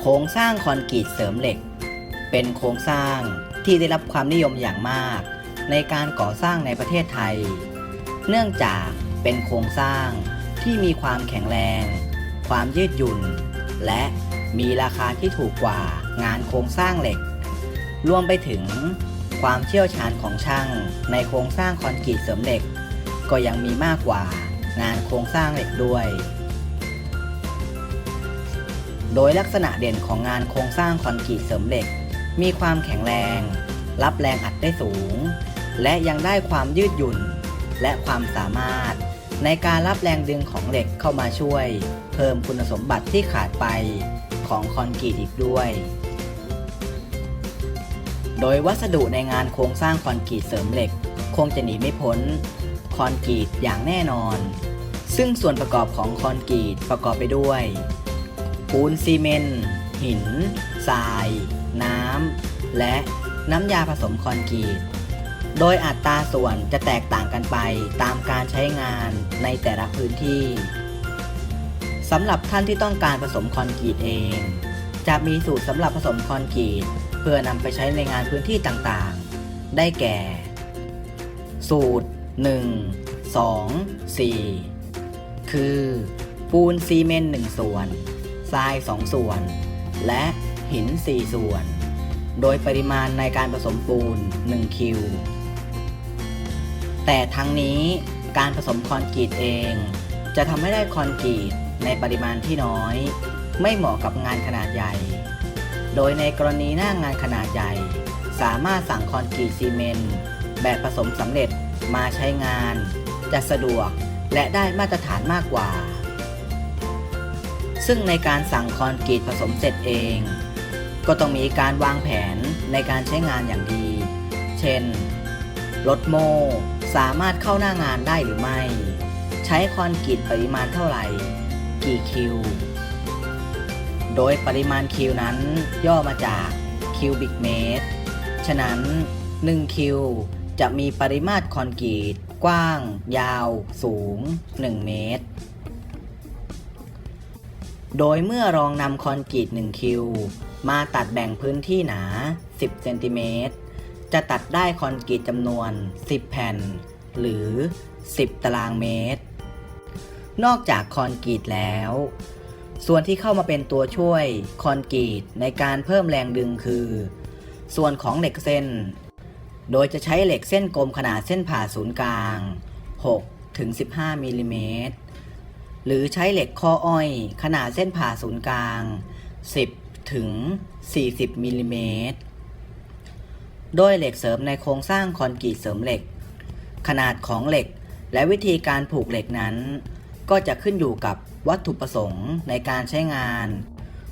โครงสร้างคอนกรีตเสริมเหล็ก เป็นโครงสร้างที่ได้รับความนิยมอย่างมาก ในการก่อสร้างในประเทศไทย เนื่องจากเป็นโครงสร้างที่มีความแข็งแรง ความยืดหยุ่น และมีราคาที่ถูกกว่างานโครงสร้างเหล็ก รวมไปถึงความเชี่ยวชาญของช่างในโครงสร้างคอนกรีตเสริมเหล็ก ก็ยังมีมากกว่างานโครงสร้างเหล็กด้วย โดยลักษณะเด่นของงานโครงสร้างคอนกรีตเสริมเหล็ก มีความแข็งแรง รับแรงอัดได้สูง และยังได้ความยืดหยุ่น และความสามารถ ในการรับแรงดึงของเหล็กเข้ามาช่วย เพิ่มคุณสมบัติที่ขาดไปของคอนกรีตอีกด้วย โดยวัสดุในงานโครงสร้างคอนกรีตเสริมเหล็ก คงจะหนีไม่พ้นคอนกรีตอย่างแน่นอน ซึ่งส่วนประกอบของคอนกรีตประกอบไปด้วย ปูนซีเมนต์หิน ทราย น้ำ และน้ำยาผสมคอนกรีต โดยอัตราส่วนจะแตกต่างกันไปตามการใช้งานในแต่ละพื้นที่สำหรับท่านที่ต้องการผสมคอนกรีตเอง จะมีสูตรสำหรับผสมคอนกรีต เพื่อนำไปใช้ในงานพื้นที่ต่างๆ ได้แก่ สูตร 1 2 4 คือ ปูนซีเมนต์1ส่วน ทราย 2 ส่วน และหิน 4 ส่วน โดยปริมาณในการผสมปูน 1 คิว แต่ทั้งนี้การผสมคอนกรีตเอง จะทำให้ได้คอนกรีตในปริมาณที่น้อย ไม่เหมาะกับงานขนาดใหญ่ โดยในกรณีหน้างานขนาดใหญ่ สามารถสั่งคอนกรีตซีเมนต์แบบผสมสำเร็จมาใช้งาน จะสะดวกและได้มาตรฐานมากกว่า ซึ่งในการสั่งคอนกรีตผสมเสร็จเอง ก็ต้องมีการวางแผนในการใช้งานอย่างดี เช่น รถโมสามารถเข้าหน้างานได้หรือไม่ ใช้คอนกรีตปริมาณเท่าไหร่ กี่คิว โดยปริมาณคิวนั้นย่อมาจากคิวบิกเมตร ฉะนั้น 1 คิวจะมีปริมาตรคอนกรีตกว้าง ยาว สูง 1 เมตร โดยเมื่อรองนำคอนกรีต1คิวมาตัดแบ่งพื้นที่หนา 10 เซนติเมตร จะตัดได้คอนกรีตจำนวน 10 แผ่น หรือ 10 ตารางเมตร นอกจากคอนกรีตแล้ว ส่วนที่เข้ามาเป็นตัวช่วยคอนกรีตในการเพิ่มแรงดึงคือ ส่วนของเหล็กเส้น โดยจะใช้เหล็กเส้นกลมขนาดเส้นผ่าศูนย์กลาง6ถึง15มิลลิเมตร หรือใช้เหล็กข้ออ้อยขนาดเส้นผ่าศูนย์กลาง 10 ถึง 40มิลลิเมตรโดยเหล็กเสริมในโครงสร้างคอนกรีตเสริมเหล็ก ขนาดของเหล็กและวิธีการผูกเหล็กนั้น ก็จะขึ้นอยู่กับวัตถุประสงค์ในการใช้งาน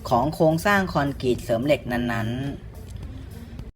ของโครงสร้างคอนกรีตเสริมเหล็กนั้นๆ